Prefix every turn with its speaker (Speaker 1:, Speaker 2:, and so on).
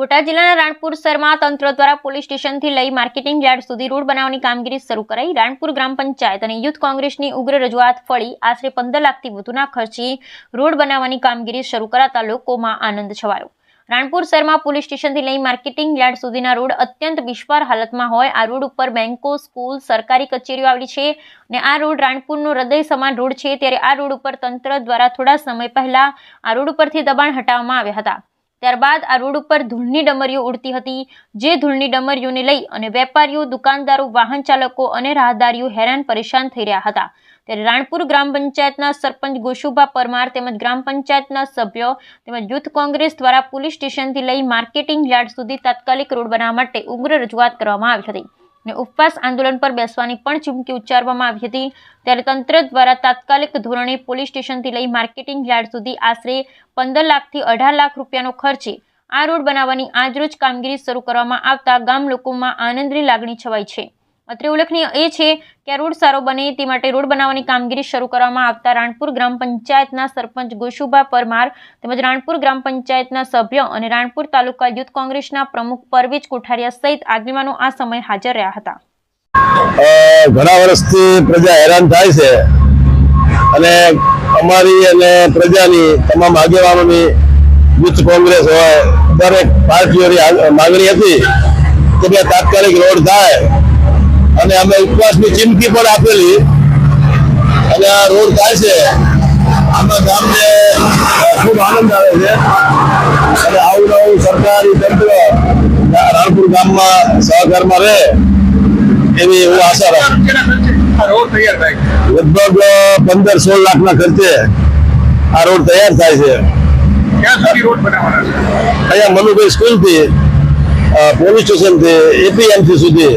Speaker 1: બોટાદ જિલ્લાના રાણપુર શહેરમાં તંત્ર દ્વારા પોલીસ સ્ટેશનથી લઈ માર્કેટિંગ યાર્ડ સુધી રોડ બનાવવાની કામગીરી શરૂ કરાઈ. રાણપુર ગ્રામ પંચાયત અને યુથ કોંગ્રેસની ઉગ્ર રજૂઆત ફળી આશરે પંદર લાખથી વધુના ખર્ચે રોડ બનાવવાની કામગીરી શરૂ કરાતા લોકોમાં આનંદ છવાયો. રાણપુર શહેરમાં પોલીસ સ્ટેશનથી લઈ માર્કેટિંગ યાર્ડ સુધીના રોડ અત્યંત બિશ્વાર હાલતમાં હોય. આ રોડ ઉપર બેન્કો સ્કૂલ, સરકારી કચેરીઓ આવેલી છે અને આ રોડ રાણપુરનો હૃદય સમાન રોડ છે. ત્યારે આ રોડ ઉપર તંત્ર દ્વારા થોડા સમય પહેલા આ રોડ ઉપરથી દબાણ હટાવવામાં આવ્યા હતા. ત્યારબાદ આ રોડ ઉપર ધૂળની ડમરીઓ ઉડતી હતી, જે ધૂળની ડમરીઓને લઈ અને વેપારીઓ, દુકાનદારો, વાહન ચાલકો અને રાહદારીઓ હેરાન પરેશાન થઈ રહ્યા હતા. ત્યારે રાણપુર ગ્રામ પંચાયતના સરપંચ ગોશુભા પરમાર તેમજ ગ્રામ પંચાયતના સભ્યો તેમજ યુથ કોંગ્રેસ દ્વારા પોલીસ સ્ટેશનથી લઈ માર્કેટિંગ યાર્ડ સુધી તાત્કાલિક રોડ બનાવવા માટે ઉગ્ર રજૂઆત કરવામાં આવી હતી. અને ઉપવાસ આંદોલન પર બેસવાની પણ ચીમકી ઉચ્ચારવામાં આવી હતી. ત્યારે તંત્ર દ્વારા તાત્કાલિક ધોરણે પોલીસ સ્ટેશનથી લઈ માર્કેટિંગ યાર્ડ સુધી આશરે પંદર લાખથી અઢાર લાખ રૂપિયાનો ખર્ચે આ રોડ બનાવવાની આજરોજ કામગીરી શરૂ કરવામાં આવતા ગામ લોકોમાં આનંદની લાગણી છવાઈ છે. અત્રે ઉલ્લેખનીય એ છે કે રોડ સારો બને તે માટે રોડ બનાવવાની કામગીરી શરૂ કરવામાં આવતા રાણપુર ગ્રામ પંચાયતના સરપંચ ગોશુભા પરમાર તેમજ રાણપુર ગ્રામ પંચાયતના સભ્ય અને રાણપુર તાલુકા યુથ કોંગ્રેસના પ્રમુખ પરવેજ કોઠારિયા સહિત આગેવાનો આ સમય હાજર રહ્યા હતા.
Speaker 2: ઘણા વર્ષથી પ્રજા હેરાન થાય છે અને અમારી અને પ્રજાની તમામ આગેવાનોની યુથ કોંગ્રેસ હોય, દરેક પાર્ટીઓની માંગણી હતી કે તાત્કાલિક રોડ થાય. અને અમે ઉપવાસની ચીમકી પણ આપેલી. અને આ રોડ થાય છે. આમાં ગામને ખૂબ આનંદ આવે છે. અને આવું નવું સરકારી તંત્ર રાણપુર ગામમાં સહકારમાં રહે એવી હું આશા રાખું
Speaker 3: કેટલા ખર્ચે આ રોડ તૈયાર થાય
Speaker 2: લગભગ પંદર સોળ લાખ ના ખર્ચે આ રોડ તૈયાર થાય છે. અહીંયા મનુભાઈ સ્કૂલથી પોલીસ સ્ટેશનથી એપીએમસી સુધી